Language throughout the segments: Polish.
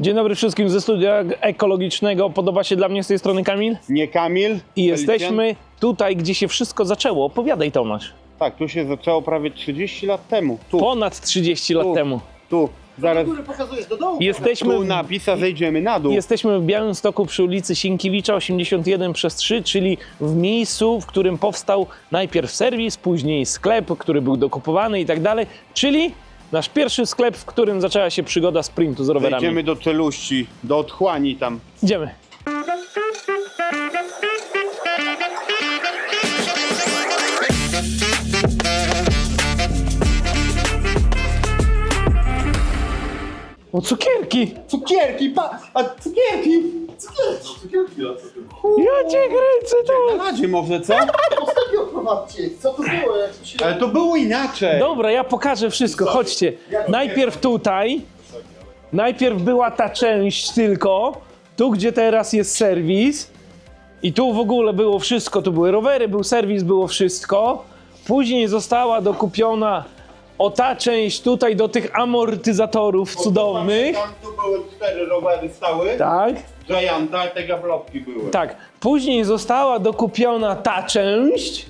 Dzień dobry wszystkim ze studia ekologicznego. Podoba się dla mnie z tej strony Kamil? Nie Kamil. I jesteśmy tutaj, gdzie się wszystko zaczęło. Opowiadaj Tomasz. Tak, tu się zaczęło prawie 30 lat temu. Tu, Ponad 30 lat Tu. temu. tu. Zaraz pokazujesz do dołu. Jesteśmy tu w, napis, a zejdziemy na dół. jesteśmy w Białymstoku przy ulicy Sienkiewicza 81 przez 3, czyli w miejscu, w którym powstał najpierw serwis, później sklep, który był dokupowany i tak dalej, czyli nasz pierwszy sklep, w którym zaczęła się przygoda sprintu z rowerami. Zejdziemy do czeluści, do otchłani tam. Idziemy. O cukierki! Cukierki, pa! A cukierki! Cukierki! Ja cię kręcę to! Na razie może, co? Prowadźcie. Co to było? Jak to się... Ale to było inaczej. Dobra, ja pokażę wszystko, chodźcie. Najpierw tutaj, najpierw była ta część tylko, tu gdzie teraz jest serwis i tu w ogóle było wszystko, tu były rowery, był serwis, było wszystko. Później została dokupiona o ta część tutaj do tych amortyzatorów cudownych. Tam tu były cztery rowery stały. Tak, Gianta, te gablotki były. tak. Później została dokupiona ta część,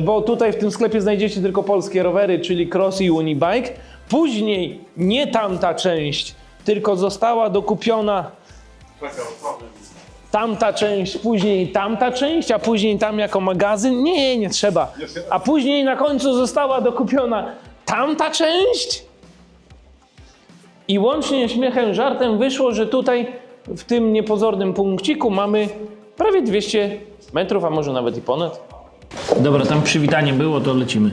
bo tutaj w tym sklepie znajdziecie tylko polskie rowery, czyli Cross i Unibike. Później nie tamta część, tylko została dokupiona tamta część, później tamta część, a później tam jako magazyn. Nie, nie trzeba. A później na końcu została dokupiona tamta część. I łącznie śmiechem, żartem wyszło, że tutaj w tym niepozornym punkciku mamy prawie 200 metrów, a może nawet i ponad. Dobra, tam przywitanie było, to lecimy.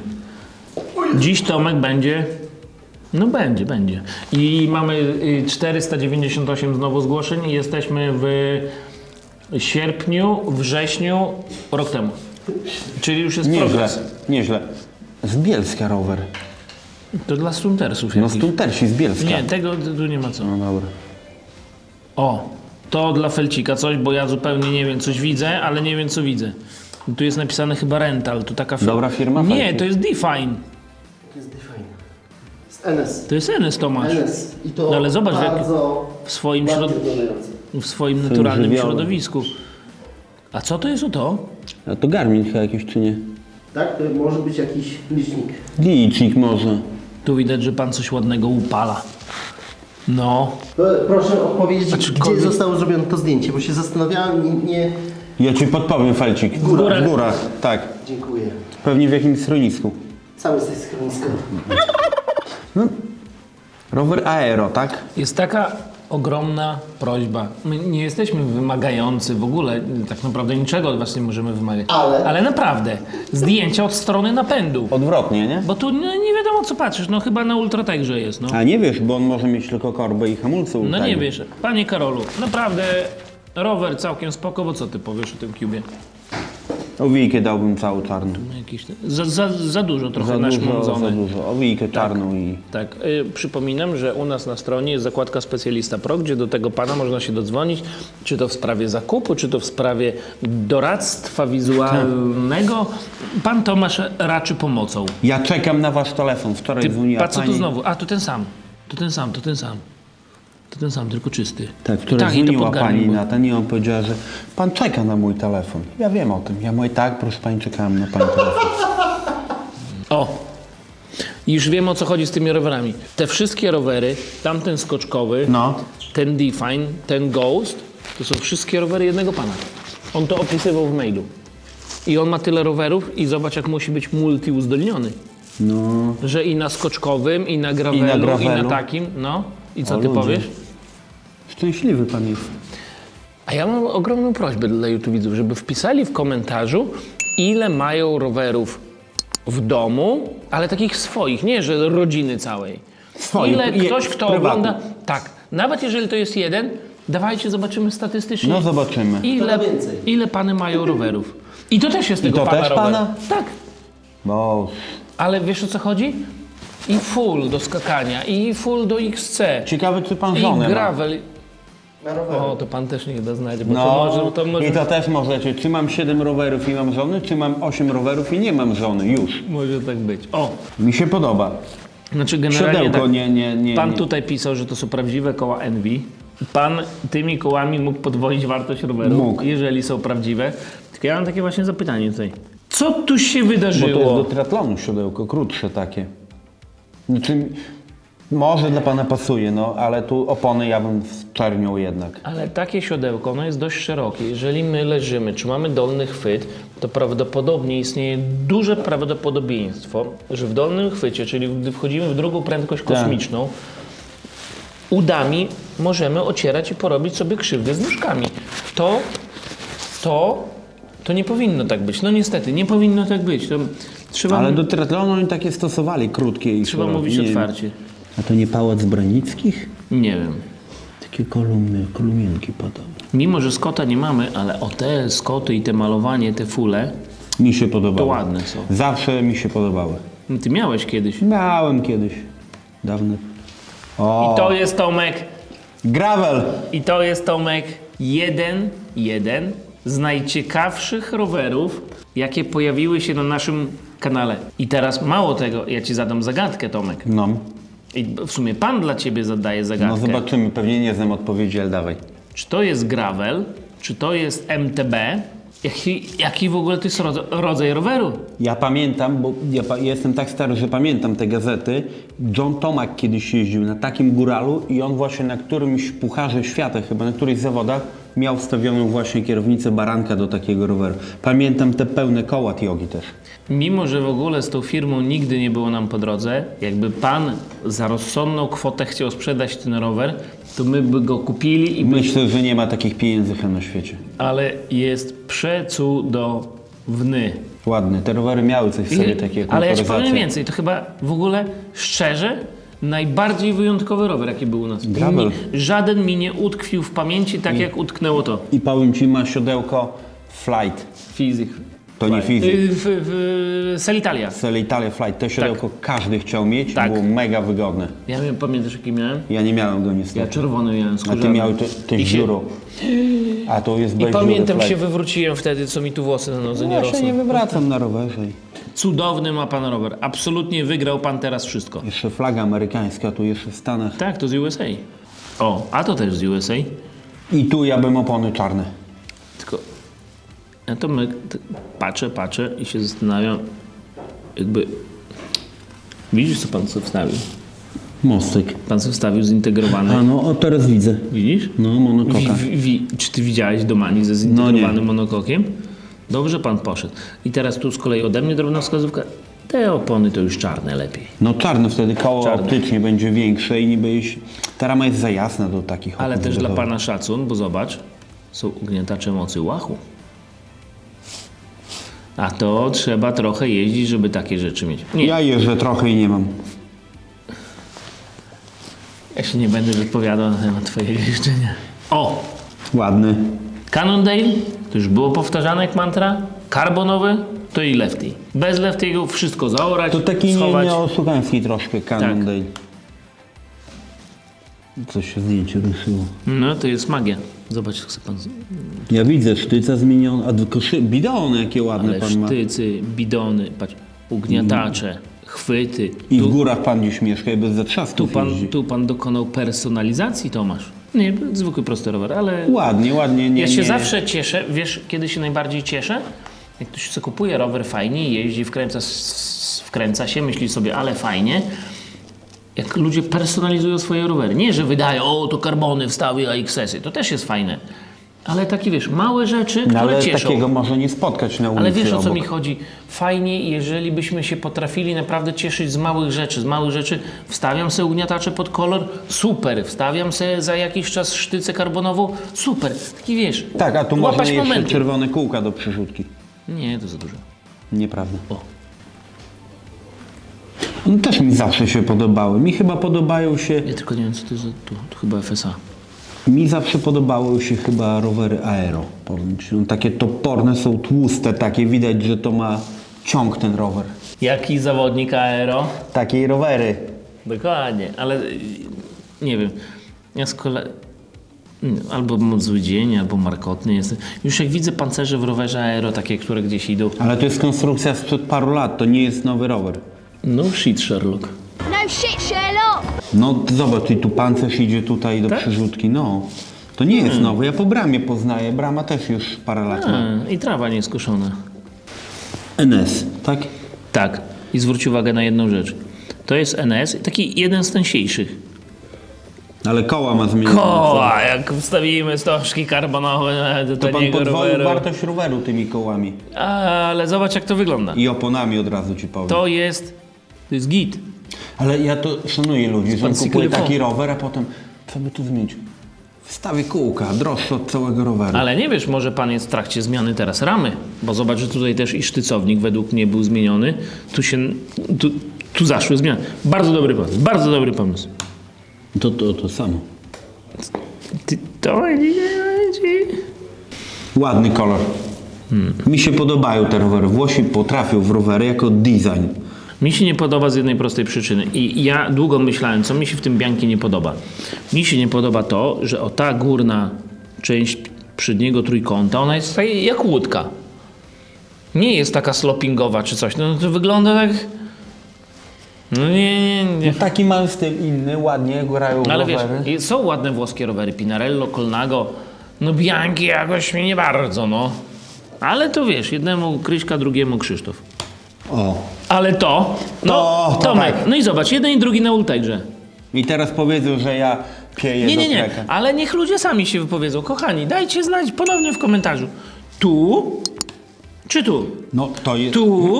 Dziś Tomek będzie. No będzie, będzie. I mamy y, 498 znowu zgłoszeń i jesteśmy w sierpniu, wrześniu rok temu. Czyli już jest Nieźle, progres. nieźle. Z Bielska rower. To dla stuntersów No stuntersi z Bielska. Nie, tego tu nie ma co. No dobra. O, to dla Felcika coś, bo ja zupełnie nie wiem, coś widzę, ale nie wiem, co widzę. Tu jest napisane chyba rental, to taka firma. Dobra firma, Nie, Felcik? to jest Define. To jest Define. Z NS. To jest NS Tomasz. NS. I to No ale zobacz, jak bardzo w swoim, środ... wyglądające. w swoim naturalnym żywiołem. środowisku. A co to jest o to? A to Garmin chyba jakiś czy nie? Tak? To może być jakiś licznik. Licznik może. Tu widać, że pan coś ładnego upala. No, To Proszę odpowiedzieć, Aczkolwiek- gdzie zostało zrobione to zdjęcie, bo się zastanawiałem i nie... Ja ci podpowiem Felcik. W górach. W górach, tak. Dziękuję. Pewnie w jakimś schronisku. Sam jesteś schronisko. Rower aero, tak? jest taka ogromna prośba. My nie jesteśmy wymagający w ogóle, tak naprawdę niczego od was nie możemy wymagać. Ale- Ale naprawdę, zdjęcia od strony napędu. Odwrotnie, nie? Bo tu no, nie wiadomo co patrzysz, no chyba na Ultrategrze jest, no. A nie wiesz, bo on może mieć tylko korbę i hamulce No nie wiesz. Panie Karolu, naprawdę rower całkiem spoko, bo co ty powiesz o tym Cubie? Owijkę dałbym cały czarny. No Jakiś za, za, za dużo trochę Za nasz dużo, za dużo. Owijkę czarną i... Tak, y, przypominam, że u nas na stronie jest zakładka Specjalista Pro, gdzie do tego pana można się dodzwonić, czy to w sprawie zakupu, czy to w sprawie doradztwa wizualnego. Pan Tomasz raczy pomocą. Ja czekam na wasz telefon. Wczoraj dzwoniła patrz co tu pani... znowu, a to ten sam, to ten sam, to ten sam. To ten sam, tylko czysty. Tak, wczoraj Tak, i Garmin pani na ten i on powiedziała, że pan czeka na mój telefon. Ja wiem o tym. Ja mówię, tak, proszę pani, czekałem na pani telefon. O! Już wiem o co chodzi z tymi rowerami. Te wszystkie rowery, tamten skoczkowy, No. ten Define, ten Ghost, to są wszystkie rowery jednego pana. On to opisywał w mailu. I on ma tyle rowerów i zobacz jak musi być multi uzdolniony. No, Że i na skoczkowym, i na gravelu, i na, gravelu. takim, no. I co O ty ludzie. powiesz? Szczęśliwy pan jest. A ja mam ogromną prośbę dla YouTube widzów, żeby wpisali w komentarzu, ile mają rowerów w domu, ale takich swoich, nie że rodziny całej. Swoich, ile je- ktoś, kto prywatnych. ogląda. Tak, nawet jeżeli to jest jeden, dawajcie, zobaczymy statystycznie. No zobaczymy. Ile, To więcej. ile pany mają rowerów. I to też jest tego to pana też rower. pana? Tak, Bo ale wiesz o co chodzi? I full do skakania, i full do XC, ciekawe, czy pan i żonę ma. gravel. Na rowerze. O, to pan też nie da znać, bo No, to może... To może... i to też możecie. Czy mam 7 rowerów i mam żony, czy mam 8 rowerów i nie mam żony. Już. Może tak być. O, Mi się podoba. Znaczy generalnie Siodełko tak, nie, nie, nie. pan nie. tutaj pisał, że to są prawdziwe koła Envy. Pan tymi kołami mógł podwoić wartość roweru, Mógł. jeżeli są prawdziwe. Tylko ja mam takie właśnie zapytanie tutaj. Co tu się Bo to jest wydarzyło? do triatlonu siodełko, krótsze takie. Znaczy, może dla pana pasuje, no, ale tu opony ja bym wczerniał jednak. Ale takie siodełko, ono jest dość szerokie. Jeżeli my leżymy, czy mamy dolny chwyt, to prawdopodobnie istnieje duże prawdopodobieństwo, że w dolnym chwycie, czyli gdy wchodzimy w drugą prędkość Tak. kosmiczną, udami możemy ocierać i porobić sobie krzywdę z nóżkami. To, to, to nie powinno tak być. No niestety, nie powinno tak być. To trzeba, Ale do triatlonu oni takie stosowali, krótkie i trzeba szerokie. mówić Nie otwarcie. A to nie pałac Branickich? Nie wiem. Takie kolumny, kolumienki podobne. Mimo, że skota nie mamy, ale o te skoty i te malowanie, te fule, Mi się podobało. to ładne są. Zawsze mi się podobały. No Ty miałeś kiedyś. Miałem kiedyś. Dawno. O, I to jest Tomek, gravel! i to jest Tomek, jeden, jeden z najciekawszych rowerów, jakie pojawiły się na naszym kanale. I teraz mało tego, ja ci zadam zagadkę, Tomek. No, I w sumie pan dla ciebie zadaje no zagadkę. zobaczymy. Pewnie nie znam odpowiedzi, ale dawaj. Czy to jest gravel, czy to jest MTB, jaki, jaki w ogóle to jest rodza- rodzaj roweru? Ja pamiętam, bo ja pa- jestem tak stary, że pamiętam te gazety. John Tomak kiedyś jeździł na takim góralu i on właśnie na którymś pucharze świata, chyba na którychś zawodach, miał wstawioną właśnie kierownicę baranka do takiego roweru. Pamiętam te pełne koła Tiogi też. Mimo, że w ogóle z tą firmą nigdy nie było nam po drodze, jakby pan za rozsądną kwotę chciał sprzedać ten rower, to my by go kupili, i by... Myślę, że nie ma takich pieniędzy chyba na świecie. ale jest przecudowny. Ładne. Te rowery miały coś w sobie takie jak ale ja ci powiem więcej, to chyba w ogóle szczerze najbardziej wyjątkowy rower, jaki był u nas. Gravel. Żaden mi nie utkwił w pamięci tak, jak utknęło to. I powiem Ci, ma siodełko Flight. Fizik. To nie Fizik. Y, W, w Selitalia. Italia Flight. To siodełko każdy chciał mieć. Tak. Było mega wygodne. Ja wiem, pamiętasz jaki miałem? Ja nie miałem go Ja niestety. czerwony miałem A skórzany. Ty miałeś te, te I się- dziuro. A to jest I bez dziury pamiętam Flight. się wywróciłem wtedy, co mi tu włosy na nodze nie Ja się nie wywracam na rowerze. i Cudowny ma pan rower. Absolutnie wygrał pan teraz wszystko. Jeszcze flaga amerykańska, tu jeszcze w Stanach. Tak, to z USA. O, a to też z USA. I tu ja bym opony czarne. Tylko ja to my, patrzę, patrzę i się zastanawiam, jakby... Widzisz, co pan sobie wstawił? Mostek. Pan sobie wstawił zintegrowany. A no, o teraz widzę. Widzisz? No, monokoka. wi, wi, czy ty widziałeś Domani ze zintegrowanym monokokiem? Dobrze pan poszedł. I teraz tu z kolei ode mnie drobna wskazówka. Te opony to już czarne lepiej. No czarne wtedy koło Czarne. optycznie będzie większe i niby jeś... Ta rama jest za jasna do takich Ale opon też dla pana szacun, bo zobacz, są ugniatacze mocy łachu. A to trzeba trochę jeździć, żeby takie rzeczy mieć. Nie, ja, Ja jeżdżę trochę i nie mam. się nie będę wypowiadał na temat twojego jeżdżenia. O! Ładny. Cannondale, to już było powtarzane jak mantra. Karbonowy, to i lefty. Bez lefty'ego wszystko zaorać, To taki nie, schować. Tak. nieosługański troszkę Cannondale. Coś się zdjęcie ruszyło. No to jest magia. Zobacz, jak sobie pan... Ja widzę sztyca zmienione, a tylko szy... bidony jakie ładne Ale pan ma. sztycy, bidony, patrz, ugniatacze, chwyty. I w Tu, górach pan gdzieś mieszka i bez tu, zatrzasków pan, tu pan dokonał personalizacji, Tomasz. Nie, zwykły prosty rower, ale Ładnie, ładnie. Nie, ja się nie. zawsze cieszę, wiesz, kiedy się najbardziej cieszę? Jak ktoś sobie kupuje rower fajnie, jeździ, wkręca, wkręca się, myśli sobie, ale fajnie. Jak ludzie personalizują swoje rowery. Nie, że wydają, o, to karbony wstały, a XS-y. To też jest fajne. Ale takie, wiesz, małe rzeczy, No, które ale cieszą. takiego może nie spotkać na ulicy Ale wiesz o co obok. mi chodzi? Fajnie, jeżeli byśmy się potrafili naprawdę cieszyć z małych rzeczy. Z małych rzeczy wstawiam sobie ugniatacze pod kolor, super. Wstawiam sobie za jakiś czas sztycę karbonową, super. Taki wiesz. Tak, a tu można jeszcze momenty. czerwone kółka do przerzutki. Nie, to za dużo. Nieprawda. O. One też mi zawsze się podobały. Mi chyba podobają się, Ja tylko nie wiem, co to jest za tu. To chyba FSA. Mi zawsze podobały się chyba rowery aero. Powiem ci. No, takie toporne są tłuste, takie widać, że to ma ciąg ten rower. Jaki zawodnik aero? Takiej rowery. Dokładnie, ale y, nie wiem. Ja z kolei. Albo mam zły dzień, albo markotny jestem. Już jak widzę pancerze w rowerze aero, takie, które gdzieś idą. Ale to jest konstrukcja sprzed paru lat, to nie jest nowy rower. No shit, Sherlock. No shit, Sherlock! No zobacz, i tu pancerz idzie tutaj do Tak? przerzutki, no. To nie jest nowe, ja po bramie poznaję, brama też już parę lat ma. A, I trawa nieskoszona. NS, tak? Tak. I zwróć uwagę na jedną rzecz. To jest NS, taki jeden z tańszych. Ale koła ma zmienione. Koła, jak wstawimy stożki karbonowe do To pan podwoił roweru. wartość roweru tymi kołami. Ale zobacz jak to wygląda. I oponami od razu ci powiem. To jest, to jest git. Ale ja to szanuję ludzi, że on kupuje taki rower, a potem co by tu zmienić? Wstawię kółka, droższe od całego roweru. Ale nie wiesz, może pan jest w trakcie zmiany teraz ramy, bo zobacz, że tutaj też i sztycownik według mnie był zmieniony. Tu się, tu, tu zaszły zmiany. Bardzo dobry pomysł, bardzo dobry pomysł. To, to, to samo. Ty, to. Ładny kolor. Mi się podobają te rowery. Włosi potrafią w rowery jako design. Mi się nie podoba z jednej prostej przyczyny. I ja długo myślałem, co mi się w tym Bianki nie podoba. Mi się nie podoba to, że o ta górna część przedniego trójkąta, ona jest jak łódka. Nie jest taka slopingowa czy coś. No to wygląda tak... No nie, nie, nie. No taki mam styl inny, ładnie grają No ale wiesz, rowery. i są ładne włoskie rowery, Pinarello, Colnago, no Bianchi jakoś mi nie bardzo, no. Ale to wiesz, jednemu Kryśka, drugiemu Krzysztof. O. Ale to, no, To- to Tomek, tak. no i zobacz, jeden i drugi na Ultegrze. I teraz powiedzą, że ja pieję Nie, do nie, nie, treka. ale niech ludzie sami się wypowiedzą. Kochani, dajcie znać ponownie w komentarzu. Tu, czy tu? No to jest... Tu,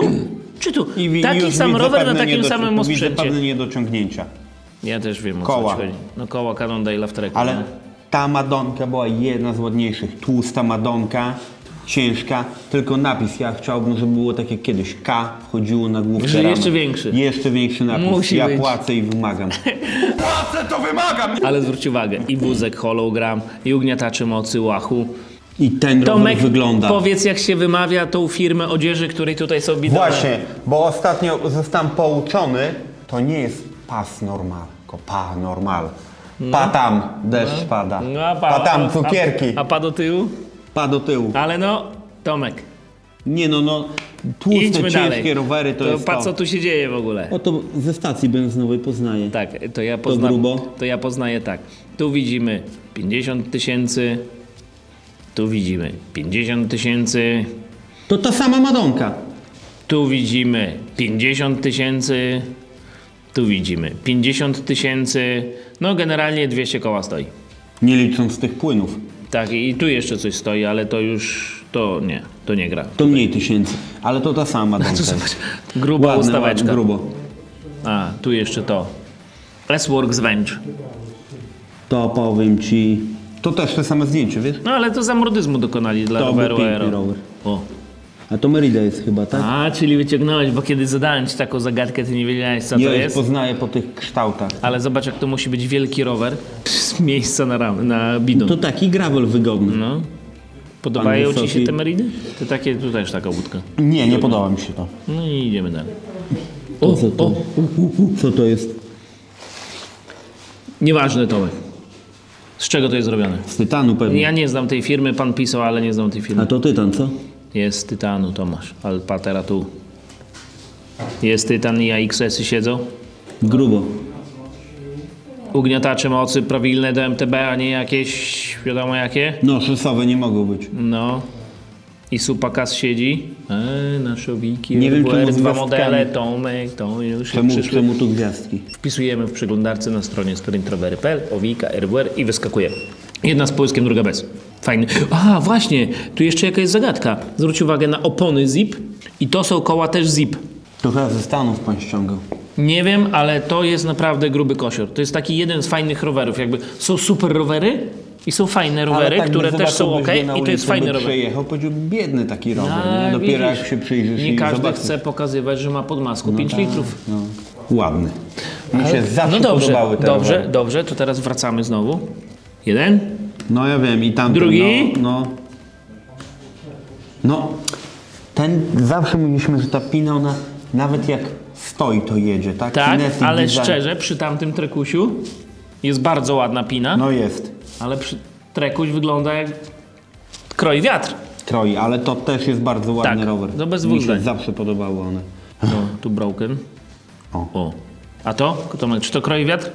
czy tu? I wi- Taki już sam widzę rower na pewne takim niedoci- samym Widzę osprzęcie. pewne niedociągnięcia. Ja też wiem o Koła. co ci chodzi. No koła Cannondale'a w treku. Ale no. ta Madonka była jedna z ładniejszych. Tłusta Madonka, ciężka, tylko napis. Ja chciałbym, żeby było tak jak kiedyś. K wchodziło na główkę Że ramy. jeszcze większy. Jeszcze większy napis. Musi ja być. płacę i wymagam. Ale zwróć uwagę, i wózek hologram, i ugniatacze mocy łachu. I ten rower Tomek, wygląda. powiedz jak się wymawia tą firmę odzieży, której tutaj są widane. Właśnie, bo ostatnio zostałem pouczony, to nie jest pas normal, tylko pa normal. Pa tam, deszcz pada. No, a pa, tam, cukierki. A, a pa do tyłu? Pa do tyłu. Ale no, Tomek, Nie no, no, tłuste, idźmy ciężkie dalej. rowery to, jest pa to. co tu się dzieje w ogóle? Oto ze stacji benzynowej poznaję. Tak, to ja, pozna... grubo? to ja poznaję tak. Tu widzimy 50 tysięcy, tu widzimy 50 tysięcy, To ta sama Madonka. tu widzimy 50 tysięcy, tu widzimy 50 tysięcy, no generalnie 200 koła stoi. Nie licząc tych płynów. Tak, i tu jeszcze coś stoi, ale to już, to nie, to nie gra. To mniej tysięcy, ale to ta sama jest. zobacz, gruba Ładne, ustaweczka. ładne, grubo. A, tu jeszcze to. S-Works Venge. To powiem ci... To też te same zdjęcie, wiesz? No ale to zamordyzmu dokonali dla To był roweru piękny Aero. rower. O. A to Merida jest chyba, tak? A, czyli wyciągnąłeś, bo kiedy zadałem ci taką zagadkę, ty nie wiedziałeś co ja to jest. poznaję po tych kształtach. Ale zobacz, jak to musi być wielki rower z miejsca na, ram, na bidon. To taki gravel wygodny. No. Podobają Pan ci się wysoki. te Meridy? To takie, tu też taka łódka. Nie, nie podoba mi się to. No i idziemy dalej. To co to? Co to jest? Nieważne, Tomek. Z czego to jest zrobione? Z tytanu pewnie. Ja nie znam tej firmy, pan pisał, ale nie znam tej firmy. A to tytan, co? Jest tytanu, Tomasz. Alpatera tu. Jest tytan i AXS-y siedzą. Grubo. Ugniatacze mocy prawilne do MTB, a nie jakieś wiadomo jakie. No, szosowe nie mogą być. No. I Supakas siedzi. E, nasze wiki. Nie wiem, czemu z dwa gwiazdkami. modele, Tomek, to już Czemu, przyszły. czemu tu gwiazdki? Wpisujemy w przeglądarce na stronie sprintrowery.pl, Owika, RWR i wyskakuje. Jedna z połyskiem, druga bez. Fajny. A, właśnie, tu jeszcze jaka jest zagadka. Zwróć uwagę na opony zip i to są koła też zip. To chyba ze Stanów pan ściągał. Nie wiem, ale to jest naprawdę gruby kosior. To jest taki jeden z fajnych rowerów. Jakby są super rowery i są fajne rowery, tak które też są ok i to jest fajny rower. przejechał, powiedział, biedny taki rower. A, nie? Dopiero widzisz, jak się przyjrzysz Nie i każdy zobaczysz. chce pokazywać, że ma pod maską 5 litrów. No. Ładny. Mi się zawsze No dobrze, podobały te dobrze, rowery. dobrze, to teraz wracamy znowu. Jeden. No ja wiem i tamten, Drugi? No, no. No, ten zawsze mówiliśmy, że ta pina, ona nawet jak stoi, to jedzie, tak? Tak, Kinetic ale design. szczerze, przy tamtym trekusiu jest bardzo ładna pina, No jest. ale przy trekuś wygląda jak kroi wiatr. Kroi, ale to też jest bardzo ładny Tak, rower. to bez Mi dwóch się zdań. zawsze podobały one. No, tu broken. O. O. A to? Tomek, czy to kroi wiatr?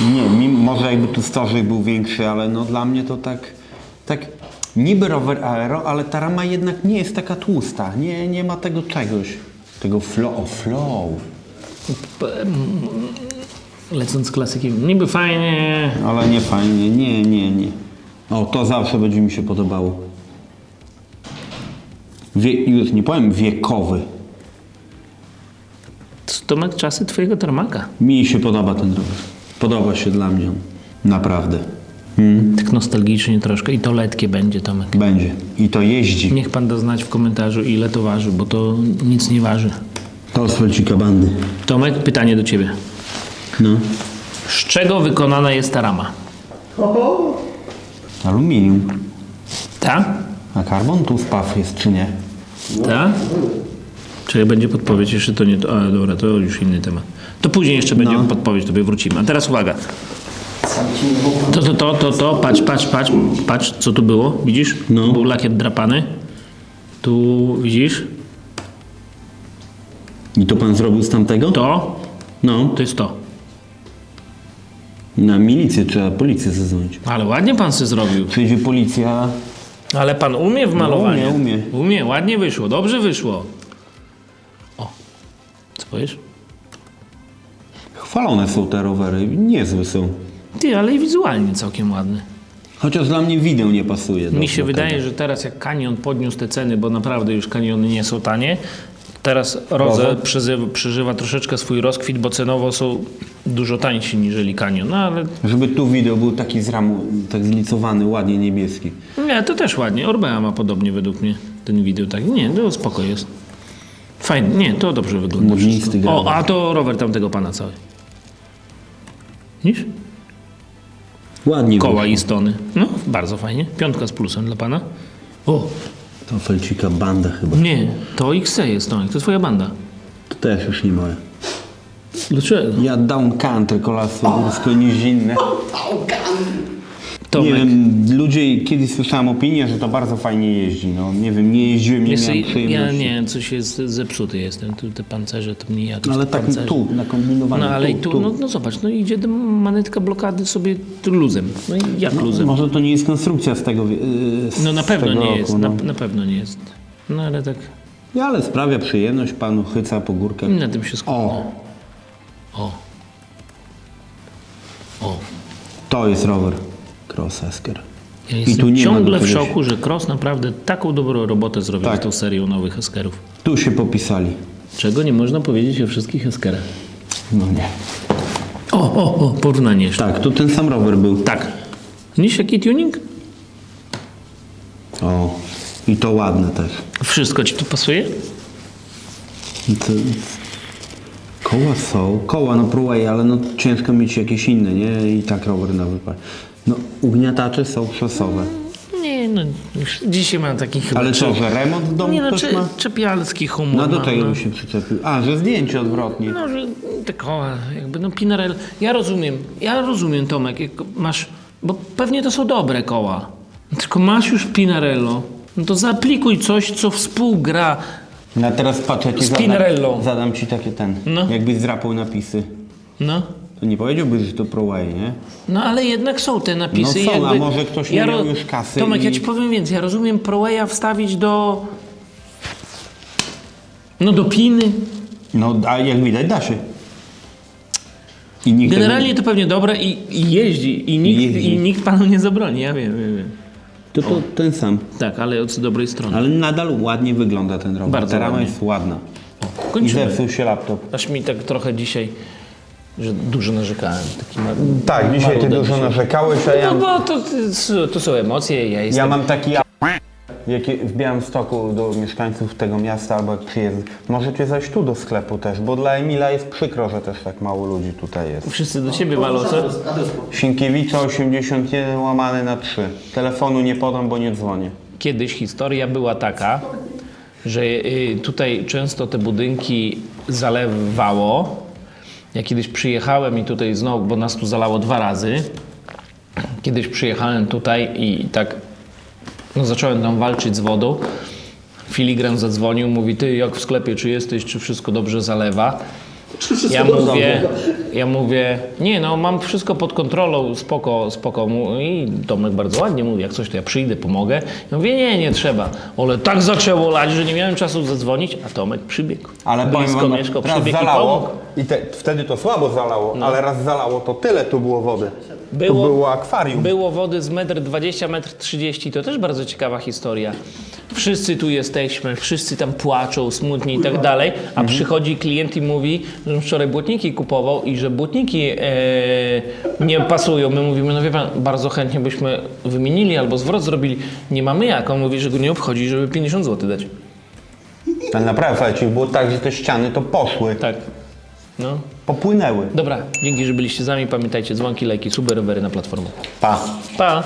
Nie, mimo, może jakby tu stożek był większy, ale no dla mnie to tak, tak niby rower aero, ale ta rama jednak nie jest taka tłusta. Nie, nie ma tego czegoś. Tego flow, flow. Lecąc klasykiem. Niby fajnie. Ale nie fajnie, nie, nie, nie. O, to zawsze będzie mi się podobało. Wie, już nie powiem wiekowy. Tomek, czasy twojego tarmaka. Mi się podoba ten rower. Podoba się dla mnie. Naprawdę. Tak nostalgicznie troszkę. I to letkie będzie, Tomek. Będzie. I to jeździ. Niech pan da znać w komentarzu, ile to waży, bo to nic nie waży. To z Felcika bandy. Tomek, pytanie do ciebie. No. Z czego wykonana jest ta rama? Aluminium. Ta? A karbon tu spaw jest, czy nie? Ta? Czy będzie podpowiedź? Jeszcze to nie to. A dobra, to już inny temat. To później jeszcze będzie No. podpowiedź, tobie wrócimy. A teraz uwaga. To, to, to, to, to, patrz, patrz, patrz, patrz, co tu było, widzisz? No. Był lakier drapany. Tu, widzisz? I to pan zrobił z tamtego? To, No. to jest to. Na milicję trzeba policję zadzwonić. Ale ładnie pan się zrobił. Przyjdzie policja. Ale pan umie w malowaniu. No, umie, umie. Umie, ładnie wyszło, dobrze wyszło. O, co powiesz? Chwalone są te rowery. Niezłe są. Ty, ale i wizualnie całkiem ładny. Chociaż dla mnie wideo nie pasuje. do- Mi się do wydaje, tego. że teraz jak Kanion podniósł te ceny, bo naprawdę już Kaniony nie są tanie, teraz Roze Roze? przeżywa, przeżywa troszeczkę swój rozkwit, bo cenowo są dużo tańsi niżeli Kanion. No ale Żeby tu wideo był taki z ramu, tak zlicowany, ładnie niebieski. nie, to też ładnie. Orbea ma podobnie według mnie ten wideo tak. Nie, to spoko jest. Fajnie, nie, to dobrze wygląda. Wszystko. O, a to rower tamtego pana cały. Widzisz? Ładnie Koła wyszło. i stony. No, bardzo fajnie. Piątka z plusem dla pana. O, To Felcika banda chyba. nie, to XC jest Tomek, to twoja banda. To też już nie moje. Dlaczego? Ja down country, kolarstwo górsko nizinne. Tomek. Nie wiem, ludzie, kiedyś słyszałem opinię, że to bardzo fajnie jeździ. No nie wiem, nie jeździłem, nie Wiesz, miałem ja przyjemności. nie, coś jest zepsuty jestem. Tu te pancerze to mnie jakoś No ale te tak pancerze. tu. No ale i tu, tu, no, no zobacz, no idzie manetka blokady sobie tu luzem. No i jak luzem? Może to nie jest konstrukcja z tego yy, z No na pewno tego nie roku, jest, no. na, na pewno nie jest. No ale tak, Ja, ale sprawia przyjemność panu, chyca po górkach. na tym się skupmy. O, O. O. to jest rower. Cross Esker. Ja I tu nie ciągle w szoku, że Cross naprawdę taką dobrą robotę zrobił Tak. z tą serią nowych Eskerów. Tu się popisali. Czego nie można powiedzieć o wszystkich Eskerach. No nie. O, o, o, porównanie jeszcze. Tak, tu ten sam rower był. Tak. Niż jaki tuning? O, i to ładne też. Wszystko ci tu pasuje? To... Koła są, koła no próbuję, ale no ciężko mieć jakieś inne, nie? I tak rower na wypad. No ugniatacze są szosowe. Nie, no już dzisiaj mam taki chyba... Ale co, że remont w domu Nie no, ktoś cze, ma? czepialski humor No do mam, tego no. się przyczepił. A, że zdjęcie odwrotnie. No, że te koła, jakby no Pinarello. Ja rozumiem, ja rozumiem Tomek, jak masz, bo pewnie to są dobre koła. Tylko masz już Pinarello, no to zaaplikuj coś, co współgra. No a teraz patrz, jak ci zadam, zadam ci takie ten, No. jakbyś zdrapał napisy. No. To nie powiedziałbyś, że to ProWay, nie? No ale jednak są te napisy. No i są, jakby, a może ktoś nie miał ro- już kasy Tomek, ja i- ci powiem więcej. Ja rozumiem ProWaya wstawić do... No do piny. No, a jak widać, da się. I nikt Generalnie to pewnie dobre i, i jeździ. I nikt, Jeździ. I nikt panu nie zabroni. Ja wiem, wiem, wiem. to, to ten sam. Tak, ale od dobrej strony. Ale nadal ładnie wygląda ten rower. Bardzo Ta rama jest ładna. I Kończymy. zepsuł się laptop. Aż mi tak trochę dzisiaj, że dużo narzekałem. Taki ma... Tak, dzisiaj ty dużo dzisiaj. narzekałeś, a ja, No bo to, to, to są emocje, ja jestem... ja mam taki a- Jakie w Białymstoku do mieszkańców tego miasta albo jak. Możecie zajść tu do sklepu też, bo dla Emila jest przykro, że też tak mało ludzi tutaj jest. Wszyscy do ciebie walą, co? Sienkiewicza 81 łamane na 3. Telefonu nie podam, bo nie dzwonię. Kiedyś historia była taka, że y, tutaj często te budynki zalewało. Ja kiedyś przyjechałem i tutaj znowu, bo nas tu zalało dwa razy. Kiedyś przyjechałem tutaj i tak no, zacząłem tam walczyć z wodą. filigran zadzwonił, mówi, ty jak w sklepie, czy jesteś, czy wszystko dobrze zalewa? Ja mówię, ja mówię, nie no, mam wszystko pod kontrolą, spoko, spoko. Mu- I Tomek bardzo ładnie mówi, jak coś to ja przyjdę, pomogę. Ja mówię, nie, nie trzeba. Ale tak zaczęło lać, że nie miałem czasu zadzwonić, a Tomek przybiegł. Ale Blisko mieszkał, raz przybiegł i pomógł. zalało i te, wtedy to słabo zalało, ale raz zalało, to tyle tu było wody. Było- było akwarium. Było wody z 1,20 m, 1,30 m. To też bardzo ciekawa historia. Wszyscy tu jesteśmy, wszyscy tam płaczą, smutni i tak dalej, a Mhm. przychodzi klient i mówi, że wczoraj błotniki kupował i że błotniki e, nie pasują. My mówimy, no wie pan, bardzo chętnie byśmy wymienili albo zwrot zrobili. Nie mamy jak. On mówi, że go nie obchodzi, żeby 50 zł dać. Ale naprawdę, słuchajcie, było tak, że te ściany to poszły, Tak. No. popłynęły. Dobra, dzięki, że byliście z nami. Pamiętajcie, dzwonki, lajki, suby, rowery na platformę. Pa. Pa!